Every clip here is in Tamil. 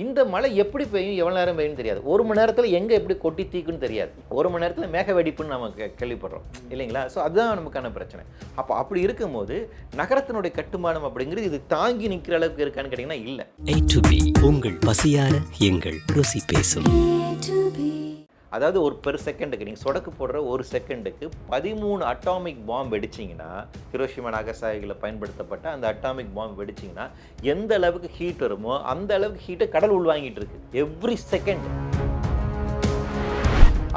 இந்த மழை எப்படி பெய்யும் எவ்வளோ நேரம் பெய்யும் தெரியாது. ஒரு மணி நேரத்தில் எங்கே எப்படி கொட்டி தீக்குன்னு தெரியாது. ஒரு மணி நேரத்தில் மேக வெடிப்புன்னு நம்ம கேள்விப்படுறோம். இல்லைங்களா? ஸோ அதுதான் நமக்கான பிரச்சனை. அப்போ அப்படி இருக்கும்போது நகரத்தினுடைய கட்டுமானம் அப்படிங்கிறது இது தாங்கி நிற்கிற அளவுக்கு இருக்கான்னு கேட்டிங்கன்னா இல்லை. உங்கள் பசியார எங்கள் ருசி பேசும். அதாவது ஒரு பெர் செகண்டுக்கு நீங்கள் சொடக்கு போடுற ஒரு செகண்டுக்கு பதிமூணு அட்டாமிக் பாம்பு வெடிச்சிங்கன்னா ஹிரோஷிமா நாகசாகியில் பயன்படுத்தப்பட்ட அந்த அட்டாமிக் பாம்பு வெடிச்சிங்கன்னா எந்த அளவுக்கு ஹீட் வருமோ அந்த அளவுக்கு ஹீட்டை கடல் உள்வாங்கிட்டு இருக்கு எவ்ரி செகண்ட்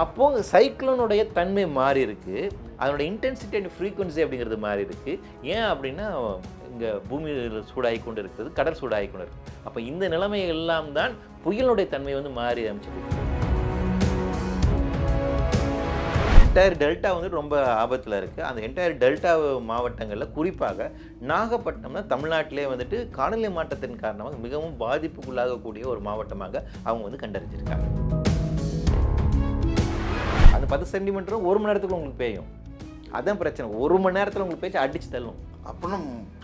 அப்போது சைக்ளோனுடைய தன்மை மாறி இருக்கு. அதனோட இன்டென்சிட்டி அண்ட் ஃப்ரீக்வன்சி அப்படிங்கிறது மாறி இருக்கு. ஏன் அப்படின்னா இங்கே பூமியில் சூடாகி கொண்டு இருக்கிறது கடல் சூடாகி கொண்டு இருக்குது அப்போ இந்த நிலைமை எல்லாம் தான் புயலுடைய தன்மை வந்து மாறி அமைச்சிருக்கு என்டையர் டெல்டா வந்து ரொம்ப ஆபத்தில் இருக்குது அந்த என்டையர் டெல்டா மாவட்டங்களில் குறிப்பாக நாகப்பட்டினம் தான் தமிழ்நாட்டிலே வந்துட்டு காலநிலை மாற்றத்தின் காரணமாக மிகவும் பாதிப்புக்குள்ளாகக்கூடிய ஒரு மாவட்டமாக அவங்க வந்து கண்டறிஞ்சிருக்காங்க. அந்த பத்து சென்டிமீட்டரும் ஒரு மணி நேரத்துக்கு உங்களுக்கு பெய்யும். அதான் பிரச்சனை. ஒரு மணி நேரத்தில் உங்களுக்கு பேச்சு அடிச்சு தள்ளும். அப்படின்னா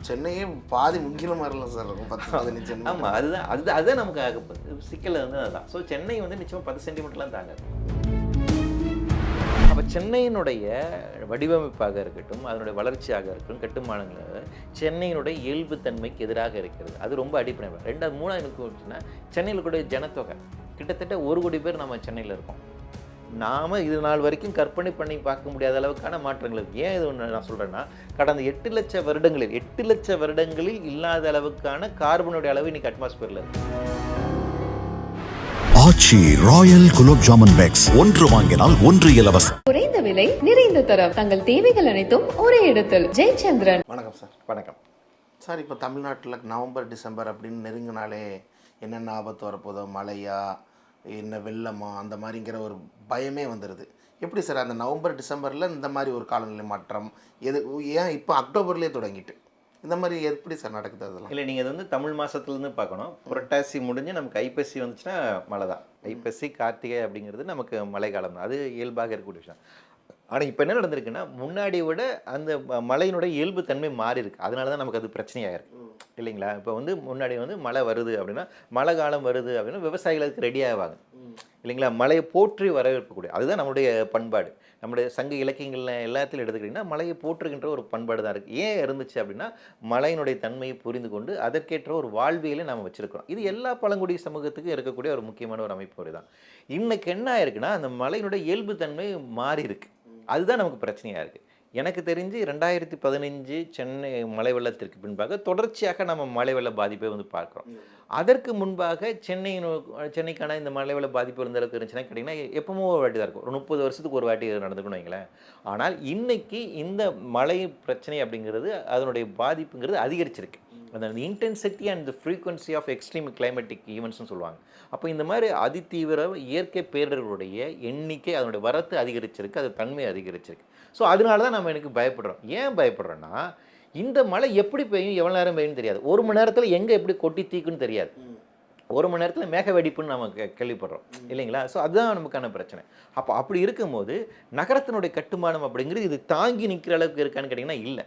சென்னையே பாதி முங்கில மாதிரிலாம் சார். இருக்கும் பத்து பதினஞ்சு ஆமாம் அதுதான் அது அதுதான் நமக்கு சிக்கல் வந்து அதுதான். ஸோ சென்னை வந்து நிச்சயமாக பத்து சென்டிமீட்டர்லாம் தாங்காது. அப்போ சென்னையினுடைய வடிவமைப்பாக இருக்கட்டும் அதனுடைய வளர்ச்சியாக இருக்கட்டும் கட்டுமானங்கள் சென்னையினுடைய இயல்புத்தன்மைக்கு எதிராக இருக்கிறது. அது ரொம்ப அடிப்படை. ரெண்டாவது மூணாவது எனக்கு வந்துச்சுன்னா சென்னையில் கூட ஜனத்தொகை. கிட்டத்தட்ட ஒரு கோடி பேர் நம்ம சென்னையில் இருக்கோம். நாம் இது நாள் வரைக்கும் கற்பனை பண்ணி பார்க்க முடியாத அளவுக்கான மாற்றங்கள் ஏன் இது ஒன்று நான் சொல்கிறேன்னா கடந்த எட்டு லட்ச வருடங்களில் எட்டு லட்ச வருடங்களில் இல்லாத அளவுக்கான கார்பனுடைய அளவு இன்றைக்கி அட்மாஸ்பியரில் இருக்குது ஆச்சி ராயல் குலோப் ஜாமுன் பேக்ஸ். ஒன்று வாங்கினால் ஒன்று இலவசம். குறைந்த விலை நிறைந்த தரம். தங்கள் தேவைகள் அனைத்தும் ஒரே இடத்தில். ஜெயச்சந்திரன். வணக்கம் சார். வணக்கம். சார் இப்போ தமிழ்நாட்டில் நவம்பர் டிசம்பர் அப்படின்னு நெருங்கினாலே என்னென்ன ஆபத்து வரப்போதோ மழையா என்ன வெள்ளமா அந்த மாதிரிங்கிற ஒரு பயமே வந்துடுது எப்படி சார் அந்த நவம்பர் டிசம்பரில் இந்த மாதிரி ஒரு காலநிலை மாற்றம் எது ஏன் இப்போ அக்டோபர்லேயே தொடங்கிட்டு? இந்த மாதிரி எப்படி சார் நடக்குது அதெல்லாம்? இல்லை நீங்கள் இது வந்து தமிழ் மாதத்துலேருந்து பார்க்கணும். புரட்டாசி முடிஞ்சு நமக்கு ஐப்பசி வந்துச்சுன்னா மழை தான். ஐப்பசி கார்த்திகை அப்படிங்கிறது நமக்கு மழை காலம் தான். அது இயல்பாக இருக்கக்கூடிய விஷயம். ஆனால் இப்போ என்ன நடந்திருக்குன்னா முன்னாடி விட அந்த ம- மழையினுடைய இயல்பு தன்மை மாறி இருக்கு. அதனால தான் நமக்கு அது பிரச்சனையாக இருக்கு. இல்லைங்களா? இப்போ வந்து முன்னாடி வந்து மழை வருது அப்படின்னா மழை காலம் வருது அப்படின்னா விவசாயிகள் அதுக்கு ரெடி ஆவாங்க இல்லைங்களா? மழையை போற்றி வரவேற்கக்கூடிய அதுதான் நம்முடைய பண்பாடு. நம்முடைய சங்க இலக்கியங்கள்ல எல்லாத்திலும் எடுத்துக்கிட்டிங்கன்னா மலையை போற்றுகின்ற ஒரு பண்பாடு தான் இருக்குது ஏன் இருந்துச்சு அப்படின்னா மலையினுடைய தன்மையை புரிந்து கொண்டு அதற்கேற்ற ஒரு வாழ்வியலை நம்ம வச்சுருக்கிறோம். இது எல்லா பழங்குடி சமூகத்துக்கும் இருக்கக்கூடிய ஒரு முக்கியமான ஒரு அமைப்பு முறை தான் இன்னைக்கு என்ன ஆயிருக்குன்னா அந்த மலையினுடைய இயல்பு தன்மை மாறி இருக்கு. அதுதான் நமக்கு பிரச்சனையாக இருக்குது எனக்கு தெரிஞ்சு ரெண்டாயிரத்தி பதினஞ்சு சென்னை மழை வெள்ளத்திற்கு பின்பாக தொடர்ச்சியாக நம்ம மழை வெள்ள பாதிப்பை வந்து பார்க்குறோம். அதற்கு முன்பாக சென்னை சென்னைக்கான இந்த மலைவள பாதிப்பு இருந்த அளவுக்கு இருந்துச்சுன்னா கேட்டிங்கன்னா எப்பவும் ஒரு வாட்டி தான் இருக்கும். ஒரு முப்பது வருஷத்துக்கு ஒரு வாட்டி நடந்துக்கணும் வைங்களேன். ஆனால் இன்னைக்கு இந்த மழை பிரச்சனை அப்படிங்கிறது அதனுடைய பாதிப்புங்கிறது அதிகரிச்சிருக்கு. அந்த intensity and the frequency of extreme climatic ஈவெண்ட்ஸ்னு சொல்லுவாங்க. அப்போ இந்த மாதிரி அதிதீவிர இயற்கை பேரிடர்களுடைய எண்ணிக்கை அதனுடைய வரத்து அதிகரிச்சிருக்கு அது தன்மை அதிகரிச்சிருக்கு. ஸோ அதனால தான் நம்ம எனக்கு பயப்படுறோம். ஏன் பயப்படுறோன்னா இந்த மழை எப்படி பெய்யும் எவ்வளோ நேரம் பெய்யும் தெரியாது. ஒரு மணி நேரத்தில் எங்கே எப்படி கொட்டி தீக்குன்னு தெரியாது. ஒரு மணி நேரத்தில் மேக வெடிப்புன்னு நம்ம கே- கேள்விப்படுறோம். இல்லைங்களா? ஸோ அதுதான் நமக்கான பிரச்சனை. அப்போ அப்படி இருக்கும்போது நகரத்தினுடைய கட்டுமானம் அப்படிங்கிறது இது தாங்கி நிற்கிற அளவுக்கு இருக்கான்னு கேட்டிங்கன்னா இல்லை.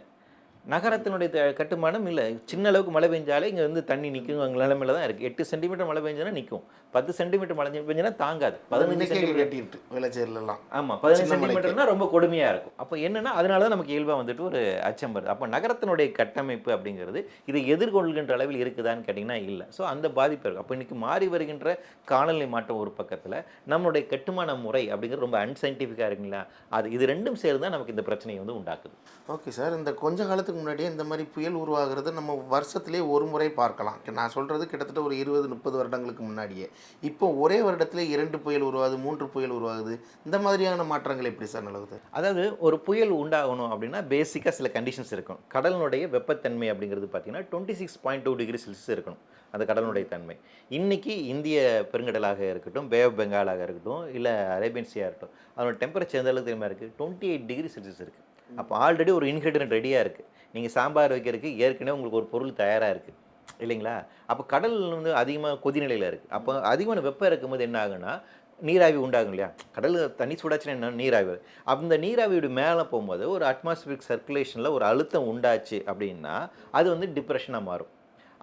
நகரத்தினுடைய கட்டுமானம் இல்லை. சின்ன அளவுக்கு மழை பெஞ்சாலே இங்கே வந்து தண்ணி நிற்கும் அங்கே நிலைமையில தான் இருக்குது எட்டு சென்டிமீட்டர் மழை பெஞ்சனா நிற்கும் பத்து சென்டிமீட்டர் மழை பெஞ்சனா தாங்காது. பதினஞ்சு சென்டிமீட்டர் கட்டிட்டு விளைச்சேர்லாம் ஆமாம் பதினஞ்சு. சென்டிமீட்டர்னா ரொம்ப கொடுமையாக இருக்கும். அப்போ என்னன்னா அதனால தான் நமக்கு இயல்பாக வந்துட்டு ஒரு அச்சம் வருது அப்போ நகரத்தினுடைய கட்டமைப்பு அப்படிங்கிறது இதை எதிர்கொள்கின்ற அளவில் இருக்குதான்னு கேட்டிங்கன்னா இல்லை. ஸோ அந்த பாதிப்பு இருக்கும் அப்போ இன்னைக்கு மாறி வருகின்ற காலநிலை மாற்றம் ஒரு பக்கத்தில் நம்மளுடைய கட்டுமான முறை அப்படிங்கிறது ரொம்ப அன்சைன்டிஃபிக்காக இருக்குங்களா? அது இது ரெண்டும் சேர்ந்து தான் நமக்கு இந்த பிரச்சனையை வந்து உண்டாக்குது. Okay sir. இந்த கொஞ்ச காலத்துக்கு முன்னாடியே இந்த மாதிரி புயல் உருவாகிறது நம்ம வருஷத்திலே ஒரு முறை பார்க்கலாம். நான் சொல்கிறது கிட்டத்தட்ட ஒரு இருபது முப்பது வருடங்களுக்கு முன்னாடியே. இப்போ ஒரே வருடத்திலே இரண்டு புயல் உருவாகுது மூன்று புயல் உருவாகுது. இந்த மாதிரியான மாற்றங்கள் எப்படி சார் நடக்குது அதாவது ஒரு புயல் உண்டாகணும் அப்படின்னா பேசிக்காக சில கண்டிஷன்ஸ் இருக்கும் கடலினுடைய வெப்பத்தன்மை அப்படிங்கிறது பார்த்தீங்கன்னா twenty six point two degree Celsius இருக்கணும். அந்த கடலினுடைய தன்மை. இன்னைக்கு இந்திய பெருங்கடலாக இருக்கட்டும் பே ஆஃப் பெங்காலாக இருக்கட்டும் இல்லை அரேபியன் சியாக இருக்கட்டும் அதனோட டெம்பரேச்சர் எந்த அளவுக்கு தெரியுமா இருக்குது டுவெண்ட்டி எயிட் டிகிரி செல்சியஸ் இருக்குது அப்போ ஆல்ரெடி ஒரு இன்கிரிடியன்ட் ரெடியாக இருக்குது நீங்கள் சாம்பார் வைக்கிறதுக்கு ஏற்கனவே உங்களுக்கு ஒரு பொருள் தயாராக இருக்குது இல்லைங்களா? அப்போ கடல் வந்து அதிகமாக கொதிநிலையில் இருக்குது அப்போ அதிகமான வெப்பம் இருக்கும்போது என்ன ஆகுன்னா நீராவி உண்டாகும் இல்லையா? கடல் தண்ணி சூடாச்சுன்னா என்ன? நீராவி. அந்த நீராவியோட மேலே போகும்போது ஒரு அட்மாஸ்பியரிக் சர்க்குலேஷனில் ஒரு அழுத்தம் உண்டாச்சு அப்படின்னா அது வந்து டிப்ரெஷனாக மாறும்.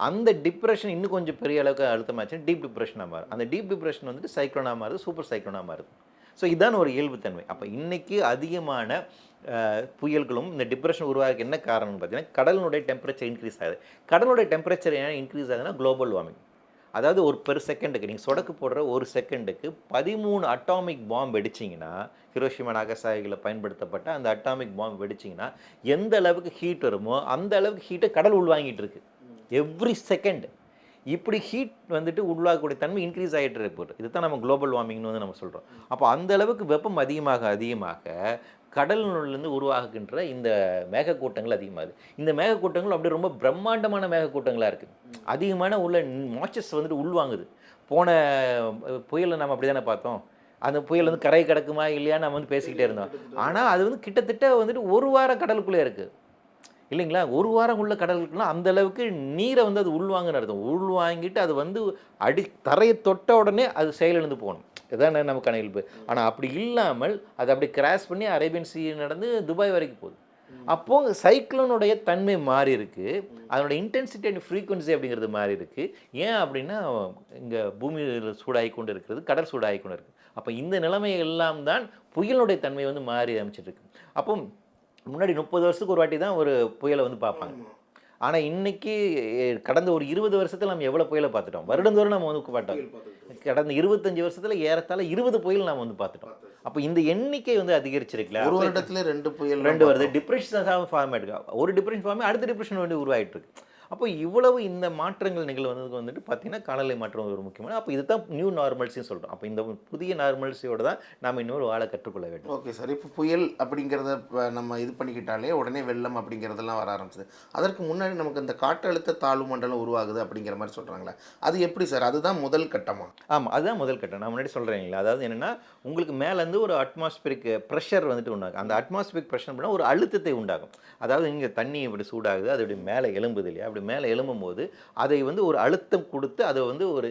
அந்த டிப்ரெஷன் இன்னும் கொஞ்சம் பெரிய அளவுக்கு அழுத்தமாச்சுன்னா டீப் டிப்ரெஷனாக மாறும். அந்த டீப் டிப்ரெஷன் வந்துட்டு சைக்ளோனாக மாறுது சூப்பர் சைக்ளோனாக மாறுது. ஸோ இதுதான் ஒரு இயல்புத்தன்மை. அப்போ இன்றைக்கி அதிகமான புயல்களும் இந்த டிப்ரெஷன் உருவாக என்ன காரணம்னு பார்த்தீங்கன்னா கடலினுடைய டெம்பரேச்சர் இன்க்ரீஸ் ஆகுது. கடலுடைய டெம்பரேச்சர் ஏன் இன்க்ரீஸ் ஆகுதுன்னா குளோபல் வார்மிங் அதாவது ஒரு பெர் செகண்டுக்கு நீங்கள் சொடக்கு போடுற ஒரு செகண்டுக்கு பதிமூணு அட்டாமிக் பாம்பு வெடிச்சிங்கன்னா ஹிரோஷிமா நாகசாகியில் பயன்படுத்தப்பட்ட அந்த அட்டாமிக் பாம்பு வெடிச்சிங்கன்னா எந்த அளவுக்கு ஹீட் வருமோ அந்த அளவுக்கு ஹீட்டை கடல் உள்வாங்கிட்டு இருக்கு. எவ்ரி செகண்ட் இப்படி ஹீட் வந்துட்டு உள்ளாகக்கூடிய தன்மை இன்க்ரீஸ் ஆகிட்டு இருக்கு இதுதான் நம்ம குளோபல் வார்மிங்னு வந்து நம்ம சொல்கிறோம் அப்போ அந்த அளவுக்கு வெப்பம் அதிகமாக அதிகமாக கடலினுள்ளேருந்து உருவாகுகின்ற இந்த மேகக்கூட்டங்கள் அதிகமாகுது. இந்த மேகக்கூட்டங்கள் அப்படியே ரொம்ப பிரம்மாண்டமான மேகக்கூட்டங்களாக இருக்குது அதிகமான உள்ள மாய்ச்சர்ஸ் வந்துட்டு உள்வாங்குது. போன புயலை நம்ம அப்படி தானே பார்த்தோம். அந்த புயல் வந்து கரை கிடக்குமா இல்லையா நம்ம வந்து பேசிக்கிட்டே இருந்தோம். ஆனால் அது வந்து கிட்டத்தட்ட வந்துட்டு ஒரு வாரம் கடலுக்குள்ளே இருக்குது இல்லைங்களா? ஒரு வாரம் உள்ள கடலுக்குலாம் அந்த அளவுக்கு நீரை வந்து அது உள்வாங்கன்னு அர்த்தம். உள்வாங்கிட்டு அது வந்து அடி தரையை தொட்ட உடனே அது செயலிழந்து போகணும். இதான் நமக்கான இயல்பு ஆனால் அப்படி இல்லாமல் அது அப்படி கிராஸ் பண்ணி அரேபியன் சீ நடந்து துபாய் வரைக்கும் போகுது. அப்போ சைக்ளோனுடைய தன்மை மாறி இருக்கு. அதனோட இன்டென்சிட்டி அண்ட் ஃப்ரீக்வன்சி அப்படிங்கிறது மாறி இருக்கு. ஏன் அப்படின்னா இங்கே பூமியில் சூடாகி கொண்டு இருக்கிறது கடல் சூடாகி கொண்டு இருக்குது அப்போ இந்த நிலைமை எல்லாம் தான் புயலுடைய தன்மை வந்து மாறி அமைச்சிட்ருக்கு அப்போ முன்னாடி முப்பது வருஷத்துக்கு ஒரு வாட்டி தான் ஒரு புயலை வந்து பார்ப்பாங்க. ஆனால் இன்னைக்கு எ, கடந்த ஒரு இருபது வருஷத்துல நம்ம எவ்வளோ புயலை பார்த்துட்டோம்? வருடந்தோறும் நம்ம வந்து பார்த்தோம் கடந்த இருபத்தஞ்சு வருஷத்துல ஏறத்தாழ இருபது புயல் நம்ம வந்து பார்த்துட்டோம். அப்போ இந்த எண்ணிக்கை வந்து அதிகரிச்சிருக்குல்ல? ஒரு வருடத்துல ரெண்டு புயல் ரெண்டு வருது. டிப்ரெஷன் ஃபார்ம் ஆயிருக்கு ஒரு டிப்ரெஷன் ஃபார்ம் அடுத்த டிப்ரெஷன் வந்து உருவாயிட்டு இருக்கு. அப்போ இவ்வளவு இந்த மாற்றங்கள் நிகழ்வதுக்கு வந்துட்டு பார்த்தீங்கன்னா காலநிலை மாற்றம் ஒரு முக்கியமான அப்போ இதுதான் நியூ நார்மல்ஸின்னு சொல்கிறோம் அப்போ இந்த புதிய நார்மல்ஸியோட தான் நாம் இன்னொரு வாழ கற்றுக்கொள்ள வேண்டும். Okay sir. இப்போ புயல் அப்படிங்கிறத நம்ம இது பண்ணிக்கிட்டாலே உடனே வெள்ளம் அப்படிங்கிறதெல்லாம் வர ஆரம்பிச்சது. அதற்கு முன்னாடி நமக்கு இந்த காற்றழுத்த தாழ்வு மண்டலம் உருவாகுது அப்படிங்கிற மாதிரி சொல்கிறாங்களே அது எப்படி சார்? அதுதான் முதல் கட்டமா? ஆமாம் அதுதான் முதல் கட்டம். நான் முன்னாடி சொல்கிறேங்களா அதாவது என்னென்னா உங்களுக்கு மேலேருந்து ஒரு அட்மாஸ்பியரிக் ப்ரெஷர் வந்துட்டு உண்டாகும். அந்த அட்மாஸ்பியரிக் ப்ரெஷர் பண்ணால் ஒரு அழுத்தத்தை உண்டாகும். அதாவது இங்கே தண்ணி இப்படி சூடாகுது அது இப்படி மேலே எலும்புது இல்லையா? அப்படி மேலே எழும்பும் போது அதை வந்து ஒரு அழுத்தம் கொடுத்து அதை வந்து ஒரு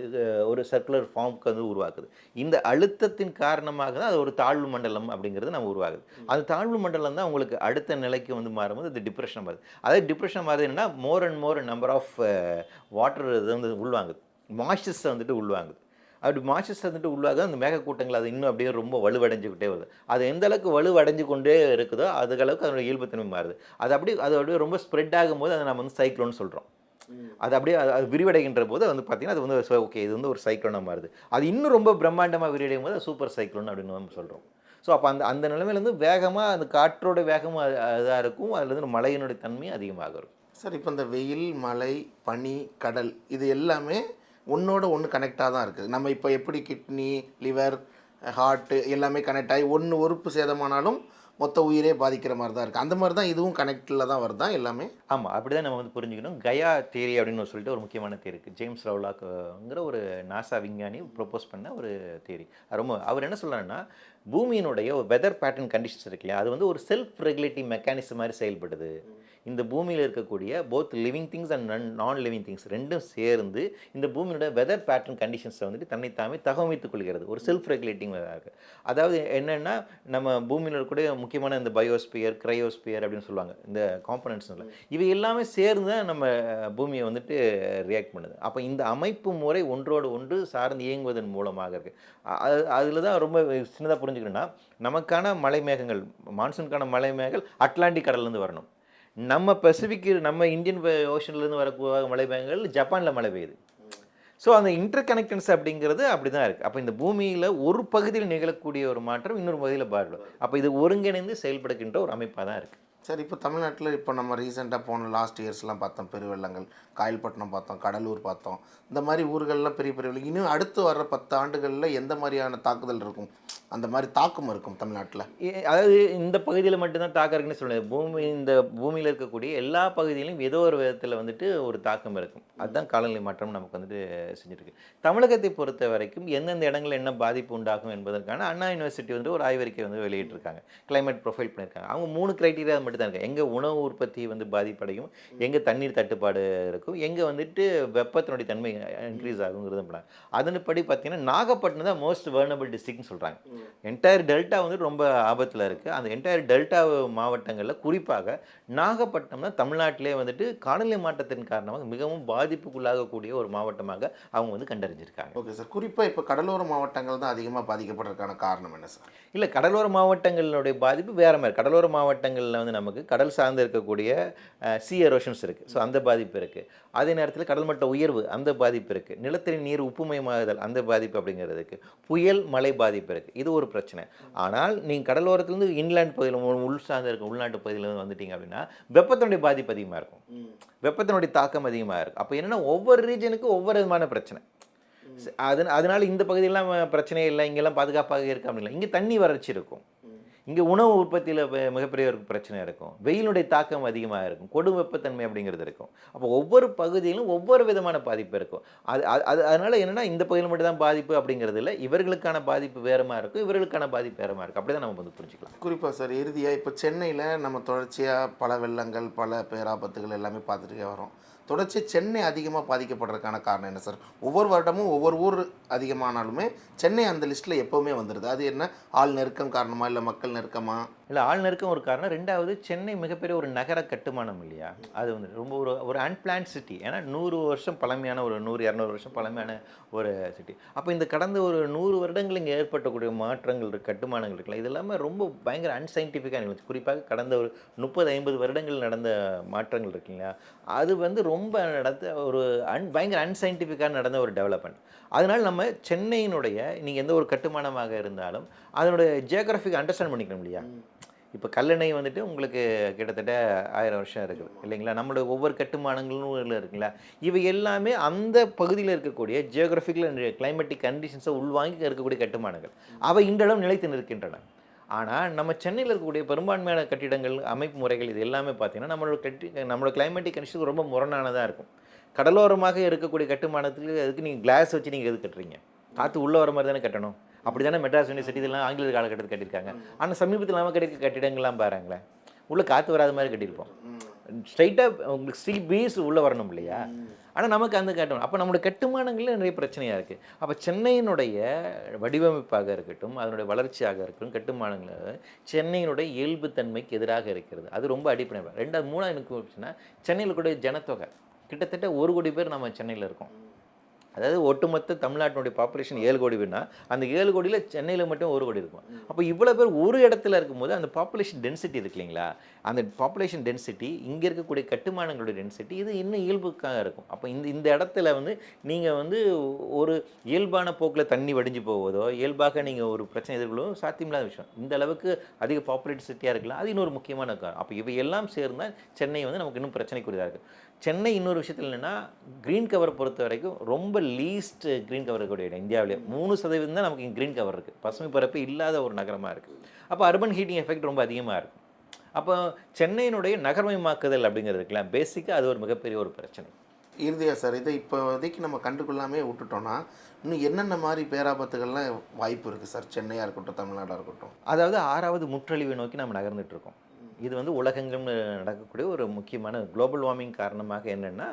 ஒரு சர்க்குலர் ஃபார்முக்கு வந்து உருவாக்குது. இந்த அழுத்தத்தின் காரணமாக தான் அது ஒரு தாழ்வு மண்டலம் அப்படிங்கிறது நம்ம உருவாகுது. அந்த தாழ்வு மண்டலம் தான் உங்களுக்கு அடுத்த நிலைக்கு வந்து மாறும்போது அது டிப்ரெஷன் மாறுது. அதாவது டிப்ரெஷன் மாறுது என்னன்னா more and more number of water இது வந்து உள்வாங்குது. மாய்ச்சர்ஸை வந்துட்டு உள்வாங்குது. அப்படி மாய்ச்சர்ஸ் வந்துட்டு உள்ளாக அந்த மேகக்கூட்டங்கள் அது இன்னும் அப்படியே ரொம்ப வலுவடைஞ்சுக்கிட்டே வருது. அது எந்த அளவுக்கு வலுவடைஞ்சு கொண்டே இருக்குதோ அதுக்கு அளவுக்கு அதோட இயல்புத்தன்மை மாறுது. அது அப்படியே அது அப்படியே ரொம்ப ஸ்ப்ரெட் ஆகும்போது அதை நம்ம வந்து சைக்ளோன்னு சொல்கிறோம் அது அப்படியே அது விரிவடைகின்ற போது வந்து பார்த்தீங்கன்னா அது வந்து ஓகே இது வந்து ஒரு சைக்ளோனாக மாறுது. அது இன்னும் ரொம்ப பிரம்மாண்டமாக விரிவடையும் போது சூப்பர் சைக்ளோன் அப்படின்னு நம்ம சொல்கிறோம் ஸோ அப்போ அந்த அந்த நிலைமையிலேருந்து வேகமாக அந்த காற்றோட வேகமும் இதாக இருக்கும். அதுலேருந்து மழையினுடைய தன்மையும் அதிகமாக இருக்கும். சார் இப்போ இந்த வெயில் மழை பனி கடல் இது எல்லாமே ஒன்றோட ஒன்று கனெக்டாக தான் இருக்குது நம்ம இப்போ எப்படி கிட்னி லிவர் ஹார்ட்டு எல்லாமே கனெக்ட் ஆகி ஒன்று உறுப்பு சேதமானாலும் மொத்த உயிரே பாதிக்கிற மாதிரி தான் இருக்குது அந்த மாதிரி தான் இதுவும் கனெக்டில் தான் வருதா எல்லாமே? ஆமாம் அப்படி தான் நம்ம வந்து புரிஞ்சுக்கணும். கயா தியரி அப்படின்னு சொல்லிட்டு ஒரு முக்கியமான தேரி இருக்குது ஜேம்ஸ் ரவுலாக்குங்கிற ஒரு நாசா விஞ்ஞானி ப்ரொப்போஸ் பண்ண ஒரு தியரி ரொம்ப அவர் என்ன சொல்கிறாருன்னா பூமியினுடைய வெதர் பேட்டர்ன் கண்டிஷன்ஸ் இருக்கு இல்லையா? அது வந்து ஒரு செல்ஃப் ரெகுலேட்டிங் மெக்கானிசம் மாதிரி செயல்படுது. இந்த பூமியில் இருக்கக்கூடிய both living things and non living things ரெண்டும் சேர்ந்து இந்த பூமியோட வெதர் பேட்டர்ன் கண்டிஷன்ஸை வந்துட்டு தன்னைத்தாமே தகவமைத்துக் கொள்கிறது. ஒரு செல்ஃப் ரெகுலேட்டிங் இருக்குது அதாவது என்னென்னா நம்ம பூமியில் இருக்கக்கூடிய முக்கியமான இந்த பயோஸ்பியர் கிரையோஸ்பியர் அப்படின்னு சொல்லுவாங்க. இந்த காம்பனன்ட்ஸ்ல இவை எல்லாமே சேர்ந்து தான் நம்ம பூமியை வந்துட்டு ரியாக்ட் பண்ணுது. அப்போ இந்த அமைப்பு முறை ஒன்றோடு ஒன்று சார்ந்து இயங்குவதன் மூலமாக இருக்குது அது அதில் தான் ரொம்ப சின்னதாக புரிஞ்சுக்கணும்னா நமக்கான மலை மேகங்கள் மான்சூனுக்கான மலை மேகங்கள் அட்லாண்டிக் கடல்லேருந்து வரணும். நம்ம பசிபிக் நம்ம இந்தியன் ஓஷன்லேருந்து வரக்கூடிய மழை பெய்யுங்கள் ஜப்பானில் மழை பெய்யுது. ஸோ அந்த இன்டர் கனெக்டன்ஸ் அப்படிங்கிறது அப்படி தான் இருக்குது அப்போ இந்த பூமியில் ஒரு பகுதியில் நிகழக்கூடிய ஒரு மாற்றம் இன்னொரு பகுதியில் பாடுபடும் அப்போ இது ஒருங்கிணைந்து செயல்படுகின்ற ஒரு அமைப்பாக தான் இருக்குது சார் இப்போ தமிழ்நாட்டில் இப்போ நம்ம ரீசெண்டாக போன லாஸ்ட் இயர்ஸ்லாம் பார்த்தோம். பெருவெள்ளங்கள் காயல்பட்டினம் பார்த்தோம் கடலூர் பார்த்தோம். இந்த மாதிரி ஊர்கள்லாம் பெரிய பெரிய இன்னும் அடுத்து வர்ற பத்து ஆண்டுகளில் எந்த மாதிரியான தாக்குதல் இருக்கும்? அந்த மாதிரி தாக்கம் இருக்கும் தமிழ்நாட்டில். அதாவது இந்த பகுதியில் மட்டும்தான் தாக்கம் இருக்குன்னு சொல்லுது பூமி இந்த பூமியில் இருக்கக்கூடிய எல்லா பகுதியிலும் ஏதோ ஒரு விதத்தில் வந்துட்டு ஒரு தாக்கம் இருக்கும். அதுதான் காலநிலை மாற்றம் நமக்கு வந்துட்டு செஞ்சுருக்கு. தமிழகத்தை பொறுத்த வரைக்கும் எந்தெந்த இடங்களில் என்ன பாதிப்பு உண்டாகும் என்பதற்கான அண்ணா யூனிவர்சிட்டி வந்து ஒரு ஆய்வறிக்கை வந்து வெளியிட்டிருக்காங்க. கிளைமேட் ப்ரொஃபைல் பண்ணியிருக்காங்க. அவங்க மூணு க்ரைட்டீரியா மட்டும் தான் இருக்குது எங்கே உணவு உற்பத்தி வந்து பாதிப்படையும் எங்கே தண்ணீர் தட்டுப்பாடு இருக்கும் எங்கே வந்துட்டு வெப்பத்தினுடைய தன்மை இன்க்ரீஸ் ஆகுங்கிறது plan. அதன்படி பார்த்தீங்கன்னா நாகப்பட்டினம் தான் மோஸ்ட் வேர்னபிள் டிஸ்ட்ரிக்ட்னு சொல்கிறாங்க என்டையர் டெல்டா வந்து ரொம்ப ஆபத்தில் இருக்குது அந்த என்டையர் டெல்டா மாவட்டங்களில் குறிப்பாக நாகப்பட்டினம் தான் தமிழ்நாட்டிலே வந்துட்டு காலநிலை மாற்றத்தின் காரணமாக மிகவும் பாதிப்புக்குள்ளாகக்கூடிய ஒரு மாவட்டமாக அவங்க வந்து கண்டறிஞ்சிருக்காங்க. Okay sir. குறிப்பாக இப்போ கடலோர மாவட்டங்கள் தான் அதிகமாக பாதிக்கப்படுறதுக்கான காரணம் என்ன சார்? இல்லை கடலோர மாவட்டங்களுடைய பாதிப்பு வேற மாதிரி. கடலோர மாவட்டங்களில் வந்து நமக்கு கடல் சார்ந்து இருக்கக்கூடிய சி எரோஷன்ஸ் இருக்குது ஸோ அந்த பாதிப்பு இருக்குது அதே நேரத்தில் கடல் மட்ட உயர்வு அந்த பாதிப்பு இருக்குது நிலத்தடி நீர் உப்புமயமாகுதல் அந்த பாதிப்பு அப்படிங்கிறதுக்கு புயல் மழை பாதிப்பு இருக்குது இது ஒரு பிரச்சனை. ஆனால் நீங்கள் கடலோரத்துலேருந்து இன்லேண்ட் பகுதியில் உள் சார்ந்த இருக்க உள்நாட்டு பகுதியில் வந்து வந்துட்டீங்க அப்படின்னா வெப்பத்தினுடைய பாதிப்பு அதிகமாக இருக்கும். வெப்பத்தினுடைய தாக்கம் அதிகமாக இருக்கும் அப்போ என்னென்னா ஒவ்வொரு ரீஜனுக்கும் ஒவ்வொரு விதமான பிரச்சனை. அது அதனால இந்த பகுதியெல்லாம் பிரச்சனையே இல்லை இங்கெல்லாம் பாதுகாப்பாக இருக்கு அப்படிங்களா இங்கே தண்ணி வறட்சி இருக்கும். இங்கே உணவு உற்பத்தியில் மிகப்பெரிய ஒரு பிரச்சனை இருக்கும். வெயிலுடைய தாக்கம் அதிகமாக இருக்கும். கொடும் வெப்பத்தன்மை அப்படிங்கிறது இருக்கும். அப்போ ஒவ்வொரு பகுதியிலும் ஒவ்வொரு விதமான பாதிப்பு இருக்கும். அது அது- அது அதனால் என்னென்னா இந்த பகுதியில் மட்டும் தான் பாதிப்பு அப்படிங்கிறது இல்லை. இவர்களுக்கான பாதிப்பு வேறமாக இருக்கும் இவர்களுக்கான பாதிப்பு வேறமா இருக்கும் அப்படி தான் நம்ம வந்து புரிஞ்சுக்கலாம். குறிப்பாக சார் இறுதியாக இப்போ சென்னையில் நம்ம தொடர்ச்சியாக பல வெள்ளங்கள் பல பேராபத்துகள் எல்லாமே பார்த்துட்டே வரோம் தொடர்ச்சி சென்னை அதிகமாக பாதிக்கப்படுறதுக்கான காரணம் என்ன சார்? ஒவ்வொரு வருடமும் ஒவ்வொரு ஊர் அதிகமானாலுமே சென்னை அந்த லிஸ்ட்டில் எப்போவுமே வந்துடுது அது என்ன? ஆள் நெருக்கம் காரணமா இல்லை மக்கள் நெருக்கமாக இல்லை ஆள் நெருக்கம் ஒரு காரணம். ரெண்டாவது சென்னை மிகப்பெரிய ஒரு நகர கட்டுமானம் இல்லையா? அது வந்து ரொம்ப ஒரு ஒரு அன்பிளான் சிட்டி ஏன்னா நூறு வருஷம் பழமையான ஒரு நூறு இரநூறு வருஷம் பழமையான ஒரு சிட்டி அப்போ இந்த கடந்த ஒரு நூறு வருடங்கள் இங்கே ஏற்பட்டக்கூடிய மாற்றங்கள் இருக்கு, கட்டுமானங்கள் இருக்குல்ல இது எல்லாமே ரொம்ப பயங்கர அன்சைன்டிஃபிக்காக நிகழ்ச்சி குறிப்பாக கடந்த ஒரு முப்பது ஐம்பது வருடங்கள் நடந்த மாற்றங்கள் இருக்குங்களா அது வந்து ரொம்ப நடந்த ஒரு அன் பயங்கர அன்சைன்டிஃபிக்காக நடந்த ஒரு டெவலப்மெண்ட் அதனால் நம்ம சென்னையினுடைய நீங்கள் எந்த ஒரு கட்டுமானமாக இருந்தாலும் அதனுடைய ஜியோகிராஃபிக் அண்டர்ஸ்டாண்ட் பண்ணிக்கணும் இல்லையா? இப்போ கல்லணை வந்துட்டு உங்களுக்கு கிட்டத்தட்ட ஆயிரம் வருஷம் இருக்குது இல்லைங்களா? நம்மளோட ஒவ்வொரு கட்டுமானங்களும் இருக்குங்களா இவை எல்லாமே அந்த பகுதியில் இருக்கக்கூடிய ஜியோகிராஃபிக்கல் கிளைமேட்டிக் கண்டிஷன்ஸை உள்வாங்கி இருக்கக்கூடிய கட்டுமானங்கள். அவை இன்றளவும் நிலைத்து நிற்கின்றன. ஆனால் நம்ம சென்னையில் இருக்கக்கூடிய பெரும்பான்மையான கட்டிடங்கள் அமைப்பு முறைகள் இது எல்லாமே பார்த்தீங்கன்னா நம்மளோட கட்டி நம்மளோட கிளைமேட்டிக் கண்டிஷன் ரொம்ப முரணானதாக இருக்கும். கடலோரமாக இருக்கக்கூடிய கட்டுமானத்துக்கு அதுக்கு நீங்கள் கிளாஸ் வச்சு நீங்கள் எது கட்டுறீங்க? காற்று உள்ளே வர மாதிரி தானே கட்டணும். அப்படி தானே மெட்ராஸ் யூனிவர்சிட்டி இதெல்லாம் ஆங்கில காலகட்டத்தில் கட்டியிருக்காங்க. ஆனால் சமீபத்தில் நம்ம கட்டிருக்க கட்டிடங்கள்லாம் பாருங்களேன். உள்ளே காற்று வராத மாதிரி கட்டியிருப்போம். ஸ்ட்ரைட்டாக உங்களுக்கு ஸ்டீல் பீஸ் உள்ளே வரணும் இல்லையா? ஆனால் நமக்கு அந்த கட்டணம் அப்போ நம்மளோட கட்டுமானங்களில் நிறைய பிரச்சனையாக இருக்குது அப்போ சென்னையினுடைய வடிவமைப்பாக இருக்கட்டும் அதனுடைய வளர்ச்சியாக இருக்கட்டும் கட்டுமானங்கள் சென்னையினுடைய இயல்புத்தன்மைக்கு எதிராக இருக்கிறது. அது ரொம்ப அடிப்படை. ரெண்டாவது மூணாவது எனக்கு சென்னையில் கூட ஜனத்தொகை. கிட்டத்தட்ட ஒரு கோடி பேர் நம்ம சென்னையில் இருக்கோம். அதாவது ஒட்டுமொத்த தமிழ்நாட்டினுடைய பாப்புலேஷன் ஏழு கோடி பேர்னா அந்த ஏழு கோடியில் சென்னையில் மட்டும் ஒரு கோடி இருக்கும். அப்போ இவ்வளோ பேர் ஒரு இடத்துல இருக்கும்போது அந்த பாப்புலேஷன் டென்சிட்டி இருக்கு இல்லைங்களா? அந்த பாப்புலேஷன் டென்சிட்டி இங்கே இருக்கக்கூடிய கட்டுமானங்களுடைய டென்சிட்டி இது இன்னும் இயல்புக்காக இருக்கும். அப்போ இந்த இந்த இடத்துல வந்து நீங்கள் வந்து ஒரு இயல்பான போக்கில் தண்ணி வடிஞ்சு போவதோ இயல்பாக நீங்கள் ஒரு பிரச்சனை எதிர்கொள்ளவோ சாத்தியமில்லாத விஷயம். இந்த அளவுக்கு அதிக பாப்புலேட் சிட்டியாக இருக்கலாம். அது இன்னொரு முக்கியமான காரணம். அப்போ இவை எல்லாம் சேர்ந்தால் சென்னை வந்து நமக்கு இன்னும் பிரச்சனைக்குரியதாக இருக்குது சென்னை இன்னொரு விஷயத்தில் என்னென்னா க்ரீன் கவர் பொறுத்த வரைக்கும் ரொம்ப லீஸ்ட் க்ரீன் கவர் இருக்கக்கூடிய இடம். இந்தியாவிலே மூணு சதவீதம் தான் நமக்கு க்ரீன் கவர் இருக்குது பசுமை பரப்பு இல்லாத ஒரு நகரமாக இருக்குது அப்போ அர்பன் ஹீட்டிங் எஃபெக்ட் ரொம்ப அதிகமாக இருக்கும் அப்போ சென்னையினுடைய நகர்மயமாக்குதல் அப்படிங்கிறது இருக்கலாம் பேசிக்காக அது ஒரு மிகப்பெரிய ஒரு பிரச்சனை. இறுதியாக சார் இதை இப்போதைக்கு நம்ம கண்டுகொள்ளாமே விட்டுட்டோம்னா இன்னும் என்னென்ன மாதிரி பேராபத்துகள்லாம் வாய்ப்பு இருக்குது சார்? சென்னையாக இருக்கட்டும் தமிழ்நாடாக இருக்கட்டும். அதாவது ஆறாவது முற்றழிவை நோக்கி நம்ம நகர்ந்துட்டு இருக்கோம். இது வந்து உலகெங்கும் நடக்கக்கூடிய ஒரு முக்கியமான குளோபல் வார்மிங் காரணமாக என்னென்னா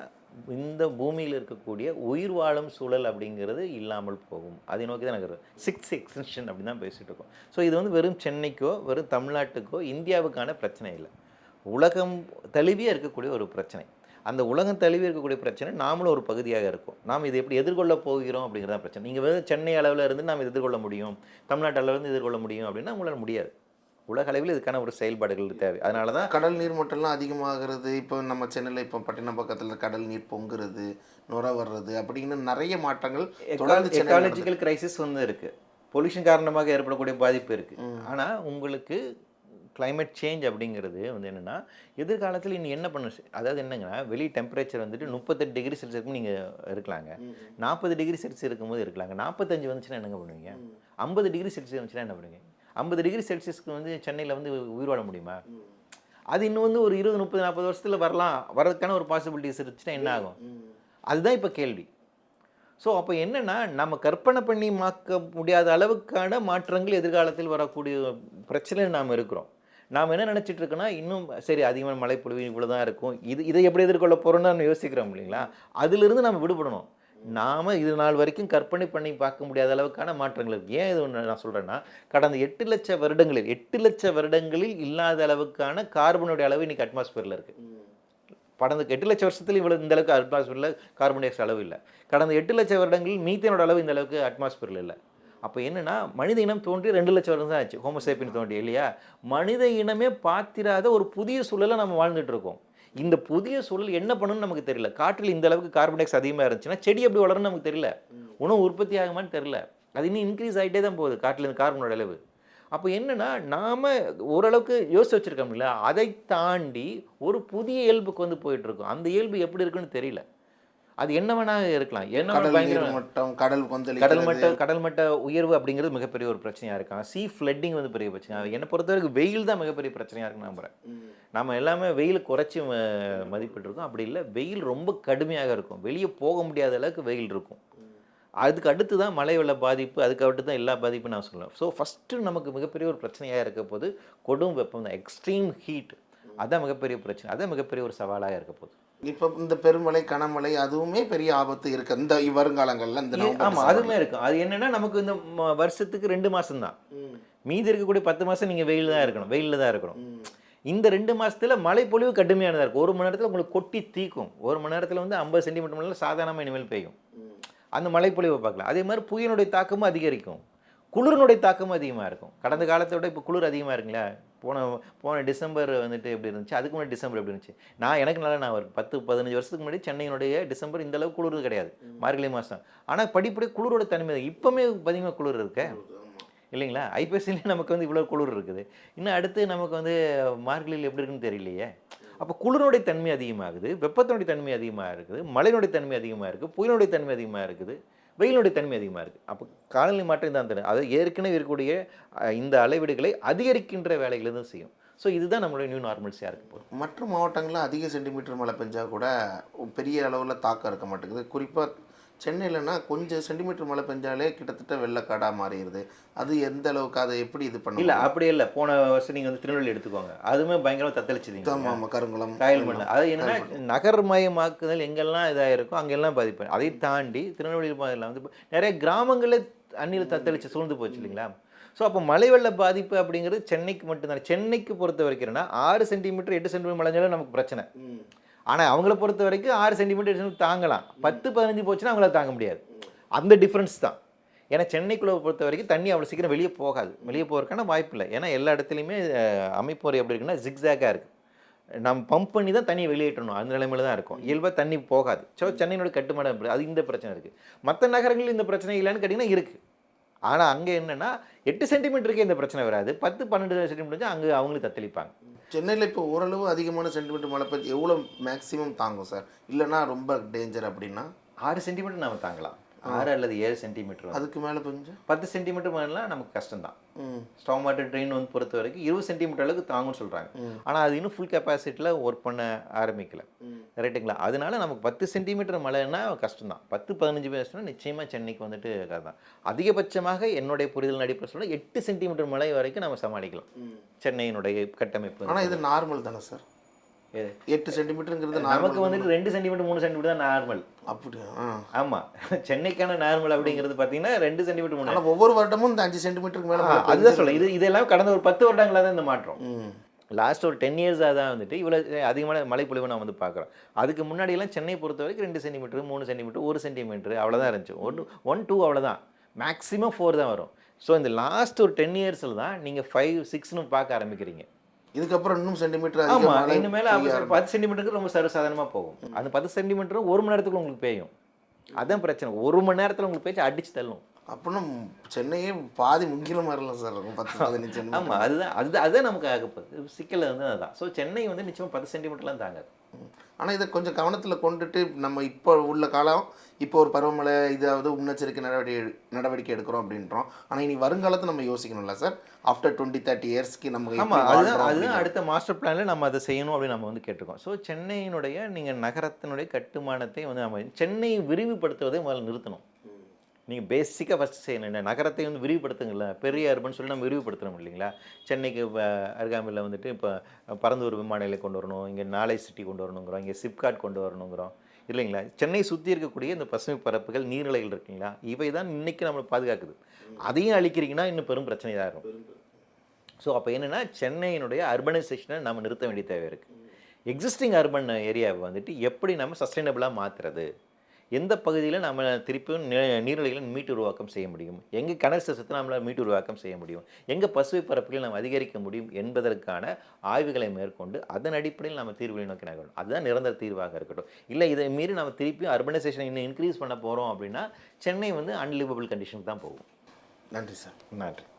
இந்த பூமியில் இருக்கக்கூடிய உயிர் வாழும் சூழல் அப்படிங்கிறது இல்லாமல் போகும். அதை நோக்கி தான் நகருது சிக்ஸ் எக்ஸ்டென்ஷன் அப்படின்னு தான் பேசிகிட்டு இருக்கோம். ஸோ இது வந்து வெறும் சென்னைக்கோ வெறும் தமிழ்நாட்டுக்கோ இந்தியாவுக்கான பிரச்சனை இல்லை. உலகம் தழுவியே இருக்கக்கூடிய ஒரு பிரச்சனை. அந்த உலகம் தழுவி இருக்கக்கூடிய பிரச்சனை நாமளும் ஒரு பகுதியாக இருக்கும். நாம் இதை எப்படி எதிர்கொள்ள போகிறோம் அப்படிங்கிறதான் பிரச்சனை. நீங்கள் வந்து சென்னை அளவில் இருந்து நாம் எதிர்கொள்ள முடியும் தமிழ்நாட்டு அளவில் இருந்து எதிர்கொள்ள முடியும் அப்படின்னா உங்களால் முடியாது. உலக அளவில் இதுக்கான ஒரு செயல்பாடுகள் தேவை. அதனால தான் கடல் நீர் மட்டம்லாம் அதிகமாகிறது. இப்போ நம்ம சென்னையில் இப்போ பட்டினம் பக்கத்தில் கடல் நீர் பொங்குறது நுர வர்றது அப்படின்னு நிறைய மாற்றங்கள் தொடர்ந்து எக்காலஜிக்கல் கிரைசிஸ் வந்து இருக்குது பொல்யூஷன் காரணமாக ஏற்படக்கூடிய பாதிப்பு இருக்குது ஆனால் உங்களுக்கு climate சேஞ்ச் அப்படிங்கிறது வந்து என்னென்னா எதிர்காலத்தில் இன்னும் என்ன பண்ண அதாவது என்னங்கன்னா வெளி டெம்பரேச்சர் வந்துட்டு முப்பத்தெட்டு டிகிரி செல்சியஸ்க்கு நீங்கள் இருக்கலாங்க. நாற்பது டிகிரி செல்சியஸ் இருக்கும்போது இருக்கலாங்க. நாற்பத்தஞ்சு வந்துச்சுன்னா என்னங்க பண்ணுவீங்க? ஐம்பது டிகிரி செல்சியஸ் வந்துச்சுன்னா என்ன பண்ணுவீங்க? ஐம்பது டிகிரி செல்சியஸ்க்கு வந்து சென்னையில் வந்து உயிர் வாழ முடியுமா? அது இன்னும் வந்து ஒரு இருபது முப்பது நாற்பது வருஷத்தில் வரலாம். வரதுக்கான ஒரு பாசிபிலிட்டிஸ் இருந்துச்சுன்னா என்ன ஆகும்? அதுதான் இப்போ கேள்வி. ஸோ அப்போ என்னென்னா நம்ம கற்பனை பண்ணி மாக்க முடியாத அளவுக்கான மாற்றங்கள் எதிர்காலத்தில் வரக்கூடிய பிரச்சனையில் நாம் இருக்கிறோம். நாம் என்ன நினச்சிட்டு இருக்கோன்னா இன்னும் சரி அதிகமான மழை பொழிவு இவ்வளோ தான் இருக்கும். இது இதை எப்படி எதிர்கொள்ள போகிறோம்னு நம்ம யோசிக்கிறோம் இல்லைங்களா? அதிலிருந்து நம்ம விடுபடணும். நாம் இது நாள் வரைக்கும் கற்பனை பண்ணி பார்க்க முடியாத அளவுக்கான மாற்றங்கள் இருக்குது ஏன் இது ஒன்று நான் சொல்கிறேன்னா கடந்த எட்டு லட்ச வருடங்களில் எட்டு லட்ச வருடங்களில் இல்லாத அளவுக்கான கார்பனுடைய அளவு இன்றைக்கி அட்மாஸ்பியரில் இருக்குது கடந்த எட்டு லட்ச வருஷத்தில் இவ்வளோ இந்த அளவுக்கு அட்மாஸ்பியரில் கார்பன் டை ஆக்சைடு அளவு இல்லை. கடந்த எட்டு லட்ச வருடங்களில் மீத்தனோட அளவு இந்த அளவுக்கு அட்மாஸ்பியரில் இல்லை. அப்போ என்னென்னா மனித இனம் தோன்றி ரெண்டு லட்சம் வருடம் தான் ஆச்சு. ஹோமோசேப்பின் தோன்றி இல்லையா? மனித இனமே பார்த்திராத ஒரு புதிய சூழலை நம்ம வாழ்ந்துட்டு இருக்கோம். இந்த புதிய சூழல் என்ன பண்ணணும்னு நமக்கு தெரியல. காற்றில் இந்த அளவுக்கு கார்பன் டை ஆக்சைடு அதிகமாக இருந்துச்சுன்னா செடி எப்படி வளரும்னு நமக்கு தெரியல. உணவு உற்பத்தி ஆகுமான்னு தெரியல. அது இன்னும் இன்க்ரீஸ் ஆகிட்டே தான் போகுது. காற்றில் இந்த கார்பனோட அளவு. அப்போ என்னென்னா நாம் ஓரளவுக்கு யோசிச்சு வச்சுருக்கோம்ல அதை தாண்டி ஒரு புதிய இயல்புக்கு வந்து போயிட்டுருக்கோம் அந்த இயல்பு எப்படி இருக்குன்னு தெரியல. அது என்ன வேணா இருக்கலாம். என்ன கடல் பயங்கர மட்டம் கடல் கடல் கொந்தளிக்கிறது மட்ட கடல் மட்ட உயர்வு அப்படிங்கிறது மிகப்பெரிய ஒரு பிரச்சனையா இருக்கான் சீ ஃப்ளட்டிங் வந்து பெரிய பிரச்சனை. என்னை பொறுத்தவரைக்கும் வெயில் தான் மிகப்பெரிய பிரச்சனையா இருக்குன்னு நம்புறேன். நம்ம எல்லாமே வெயில் குறைச்சி ம- மதிப்பிட்டு இருக்கோம் அப்படி இல்லை வெயில் ரொம்ப கடுமையாக இருக்கும். வெளியே போக முடியாத அளவுக்கு வெயில் இருக்கும். அதுக்கு அடுத்து தான் மழை வெள்ள பாதிப்பு அதுக்கு அடுத்து தான் எல்லா பாதிப்பும் நான் சொல்லுவேன் ஸோ ஃபஸ்ட்டு நமக்கு மிகப்பெரிய ஒரு பிரச்சனையாக இருக்க போது கொடும் வெப்பம் தான். எக்ஸ்ட்ரீம் ஹீட் அதான் மிகப்பெரிய பிரச்சனை. அதான் மிகப்பெரிய ஒரு சவாலாக இருக்க போகுது இப்போ இந்த பெருமழை கனமழை அதுவுமே பெரிய ஆபத்து இருக்கு. இந்த வருங்காலங்கள்ல இந்த ஆமாம் டிசம்பர். அதுவுமே இருக்கும் அது என்னன்னா நமக்கு இந்த வருஷத்துக்கு ரெண்டு மாதம் தான். மீதி இருக்கக்கூடிய பத்து மாதம் நீங்கள் வெயில் தான் இருக்கணும். வெயிலில் தான் இருக்கணும். இந்த ரெண்டு மாசத்துல மழை பொழிவு கடுமையானதாக இருக்கும் ஒரு மணி நேரத்தில் உங்களுக்கு கொட்டி தீக்கும். ஒரு மணி நேரத்தில் வந்து ஐம்பது சென்டிமீட்டர் மழை சாதாரணமாக இனிமேல் பெய்யும். அந்த மழை பொழிவை பார்க்கலாம். அதே மாதிரி புயலுடைய தாக்கமும் அதிகரிக்கும். குளிரினுடைய தாக்கமும் அதிகமாக இருக்கும். கடந்த காலத்தை விட இப்போ குளிர் அதிகமாக இருக்குங்களா? போன போன டிசம்பர் வந்துட்டு எப்படி இருந்துச்சு? அதுக்கு முன்னாடி டிசம்பர் எப்படி இருந்துச்சு? நான் எனக்கு நல்லா நான் ஒரு பத்து பதினஞ்சு வருஷத்துக்கு முன்னாடி சென்னையினுடைய டிசம்பர் இந்த அளவுக்கு குளிர் கிடையாது. மார்கழி மாதம் ஆனால் படிப்படி குளிரோட தன்மை இப்போவுமே அதிகமாக குளிர் இருக்கே. இல்லைங்களா? ஐபிஎஸ்சிலே நமக்கு வந்து இவ்வளோ குளிர் இருக்குது. இன்னும் அடுத்து நமக்கு வந்து மார்கழியில் எப்படி இருக்குன்னு தெரியலையே. அப்போ குளிரோடைய தன்மை அதிகமாகுது. வெப்பத்தினுடைய தன்மை அதிகமாக இருக்குது. மழையினுடைய தன்மை அதிகமாக இருக்குது புயலுடைய தன்மை அதிகமாக இருக்குது. வெயிலுடைய தன்மை அதிகமாக இருக்குது அப்போ காலநிலை மாற்றம் தான் தரும் அது ஏற்கனவே இருக்கக்கூடிய இந்த அளவீடுகளை அதிகரிக்கின்ற வேலைகளை தான் செய்யும். ஸோ இதுதான் நம்மளுடைய நியூ நார்மல்ஸியாக இருக்க போகுது. மற்ற மாவட்டங்களில் அதிக சென்டிமீட்டர் மழை பெஞ்சால் கூட பெரிய அளவில் தாக்கம் இருக்க மாட்டேங்குது. குறிப்பாக சென்னையிலனா கொஞ்சம் சென்டிமீட்டர் மழை பெஞ்சாலே கிட்டத்தட்ட வெள்ளக்காடாக மாறிடுது. அது எந்த அளவுக்கு அதை எப்படி இது பண்ண இல்லை அப்படி இல்லை. போன வருஷம் நீங்கள் வந்து திருநெல்வேலி எடுத்துக்கோங்க. அதுவுமே பயங்கரமாக தத்தளிச்சிருந்தீங்க. ஆமாம் ஆமாம் கருங்குளம் காயல் மண். அது என்னன்னா நகர்மயமாக்குதல் எங்கெல்லாம் இதாக இருக்கோ அங்கெல்லாம் பாதிப்பு. அதை தாண்டி திருநெல்வேலி மாதிரிலாம் வந்து இப்ப நிறைய கிராமங்களில் தண்ணியில் தத்தளிச்சு சூழ்ந்து போச்சு இல்லைங்களா? ஸோ அப்போ மழை வெள்ள பாதிப்பு அப்படிங்கிறது சென்னைக்கு மட்டும்தான். சென்னைக்கு பொறுத்த வரைக்கும் என்னன்னா ஆறு சென்டிமீட்டர் எட்டு சென்டிமீட்டர் மழைஞ்சாலும் நமக்கு பிரச்சனை. ஆனால் அவங்கள பொறுத்த வரைக்கும் ஆறு சென்டிமீட்டர் தாங்கலாம். பத்து பதினஞ்சு போச்சுன்னா அவங்களால தாங்க முடியாது. அந்த டிஃப்ரென்ஸ் தான். ஏன்னா சென்னைக்குள்ளே பொறுத்த வரைக்கும் தண்ணி அவ்வளோ சீக்கிரம் வெளியே போகாது. வெளியே போகிறதுக்கான வாய்ப்பு இல்லை. ஏன்னா எல்லா இடத்துலையுமே அமைப்பு முறை எப்படி இருக்குன்னா ஜிக்ஸாகாக இருக்குது நம்ம பம்ப் பண்ணி தான் தண்ணியை வெளியேற்றணும் அந்த நிலைமையில தான் இருக்கும். இயல்பாக தண்ணி போகாது. ஸோ சென்னையினோட கட்டுமானம் அது இந்த பிரச்சனை இருக்குது மற்ற நகரங்களில் இந்த பிரச்சனை இல்லைன்னு கேட்டிங்கன்னா இருக்குது ஆனால் அங்கே என்னென்னா எட்டு சென்டிமீட்டருக்கே இந்த பிரச்சனை வராது. பத்து பன்னெண்டு சென்டிமீட்டர் அங்கே அவங்களும் தத்தளிப்பாங்க. சென்னையில் இப்போ ஓரளவு அதிகமான சென்டிமீட்டர் மழை பெஞ்சு எவ்வளோ மேக்ஸிமம் தாங்கும் சார் இல்லைன்னா ரொம்ப டேஞ்சர் அப்படின்னா? ஆறு சென்டிமீட்டர் நம்ம தாங்கலாம். ஆறு அல்லது ஏழு சென்டிமீட்டர் அதுக்கு மேலே பெஞ்சு பத்து சென்டிமீட்டர் மேலாம் நமக்கு கஷ்டம் தான் ம். ஸ்டாம் வாட்டர் ட்ரெயின் வந்து பொறுத்த வரைக்கும் இருபது சென்டிமீட்டர் அளவுக்கு தாங்கும்னு சொல்கிறாங்க. ஆனால் அது இன்னும் ஃபுல் கெப்பாசிட்டியில் ஒர்க் பண்ண ஆரம்பிக்கல. ரைட்டுங்களா அதனால நமக்கு பத்து சென்டிமீட்டர் மழைன்னா கஷ்டம் தான் பத்து பதினஞ்சு பேசுனா நிச்சயமாக சென்னைக்கு வந்துட்டு தான் அதிகபட்சமாக என்னுடைய புரிதல் அடிப்படை சொல்ல எட்டு சென்டிமீட்டர் மழை வரைக்கும் நம்ம சமாளிக்கலாம். சென்னையினுடைய கட்டமைப்பு. ஆனால் இது நார்மல் தானே சார்? எட்டு சென்டிமீட்டருங்கிறது நமக்கு வந்துட்டு ரெண்டு சென்டிமீட்டர் மூணு சென்டிமீட்டர் தான் நார்மல் அப்படியா? ஆமாம் சென்னைக்கான நார்மல் அப்படிங்கிறது பார்த்தீங்கன்னா ரெண்டு சென்டிமீட்டர் மூணு ஒவ்வொரு வருடமும் இந்த அஞ்சு சென்டிமீட்டருக்கு மேலே அதுதான் சொல்ல இது இதெல்லாம் கடந்த ஒரு பத்து வருடங்களாக தான் இந்த மாற்றம். லாஸ்ட் ஒரு டென் இயர்ஸாக தான் வந்துட்டு இவ்வளோ அதிகமான மழைப்பொழிவு நான் வந்து பார்க்குறோம். அதுக்கு முன்னாடியெல்லாம் சென்னை பொறுத்த வரைக்கும் ரெண்டு சென்டிமீட்டர் மூணு சென்டிமீட்டர் ஒரு சென்டிமீட்டர் அவ்வளோதான் இருந்துச்சு. ஒன் ஒன் டூ அவ்வளோதான் மேக்ஸிமம் ஃபோர் தான் வரும். ஸோ இந்த லாஸ்ட் ஒரு டென் இயர்ஸில் தான் நீங்கள் ஃபைவ் சிக்ஸ்னு பார்க்க ஆரம்பிக்கிறீங்க. இதுக்கப்புறம் இன்னும் சென்டிமீட்டர் ஆமாம் இனிமேல் அவங்க பத்து சென்டிமீட்டருக்கு ரொம்ப சர்வசாதாரணமாக போகும். அந்த பத்து சென்டிமீட்டரும் ஒரு மணி நேரத்துக்கு உங்களுக்கு பெய்யும் அதான் பிரச்சனை. ஒரு மணி நேரத்தில் உங்களுக்கு பேச்சு அடிச்சு தள்ளும். அப்படின்னா சென்னையே பாதி முங்கில மாதிரிலாம் சார் இருக்கும் பத்து பதினஞ்சு ஆமாம் அதுதான் அதுதான் அதுதான் நமக்கு சிக்கல் வந்து அதுதான். ஸோ சென்னை வந்து நிச்சயமாக பத்து சென்டிமீட்டர்லாம் தாங்காது. ஆனால் இதை கொஞ்சம் கவனத்தில் கொண்டுட்டு நம்ம இப்போ உள்ள காலம் இப்போ ஒரு பருவமழை இதாவது முன்னெச்சரிக்கை நடவடிக்கை நடவடிக்கை எடுக்கிறோம் அப்படின்றோம். ஆனால் இனி வருங்காலத்தை நம்ம யோசிக்கணும்ல சார்? ஆஃப்டர் டுவெண்ட்டி தேர்ட்டி இயர்ஸ்க்கு நம்ம ஆமாம் அதுதான். அடுத்த மாஸ்டர் பிளானில் நம்ம அதை செய்யணும் அப்படின்னு நம்ம வந்து கேட்டிருக்கோம். ஸோ சென்னையினுடைய நீங்கள் நகரத்தினுடைய கட்டுமானத்தை வந்து நம்ம சென்னையை விரிவுபடுத்துவதை முதல்ல நிறுத்தணும். நீங்கள் பேசிக்காக ஃபஸ்ட்டு செய்யணும். இந்த நகரத்தை வந்து விரிவுபடுத்துங்கள்ல பெரிய அர்பன் சொல்லி நம்ம விரிவுபடுத்தணும் இல்லைங்களா? சென்னைக்கு அருகாமையில் வந்துட்டு இப்போ பரந்தூர் விமான நிலையம் கொண்டு வரணும். இங்கே நாளை சிட்டி கொண்டு வரணுங்கிறோம். இங்கே சிப்காட் கொண்டு வரணுங்கிறோம். இல்லைங்களா? சென்னை சுற்றி இருக்கக்கூடிய இந்த பசுமை பரப்புகள் நீர்நிலைகள் இருக்குங்களா? இவை தான் இன்னைக்கு நம்மளை பாதுகாக்குது. அதையும் அழிக்கிறீங்கன்னா இன்னும் பெரும் பிரச்சனை தான் இருக்கும். ஸோ அப்போ என்னென்னா சென்னையினுடைய அர்பனைசேஷனை நம்ம நிறுத்த வேண்டிய தேவை இருக்குது எக்ஸிஸ்டிங் அர்பன் ஏரியாவை வந்துட்டு எப்படி நம்ம சஸ்டைனபிளாக மாற்றுறது எந்த பகுதியில் நம்ம திருப்பியும் நீர்நிலைகளை மீட்டு உருவாக்கம் செய்ய முடியும்? எங்கே கிணறு சிஸ்டத்தை நம்மளால் மீட்டு உருவாக்கம் செய்ய முடியும்? எங்கே பசுமை பரப்புகளை நம்ம அதிகரிக்க முடியும் என்பதற்கான ஆய்வுகளை மேற்கொண்டு அதன் அடிப்படையில் நம்ம தீர்வுகளை நோக்கி நகரும் அதுதான் நிரந்தர தீர்வாக இருக்கட்டும். இல்லை இதை மீறி நம்ம திருப்பியும் அர்பனைசேஷன் இன்னும் இன்க்ரீஸ் பண்ண போகிறோம் அப்படின்னா சென்னை வந்து அன்லிவபிள் கண்டிஷனுக்கு தான் போகும். நன்றி சார். நன்றி.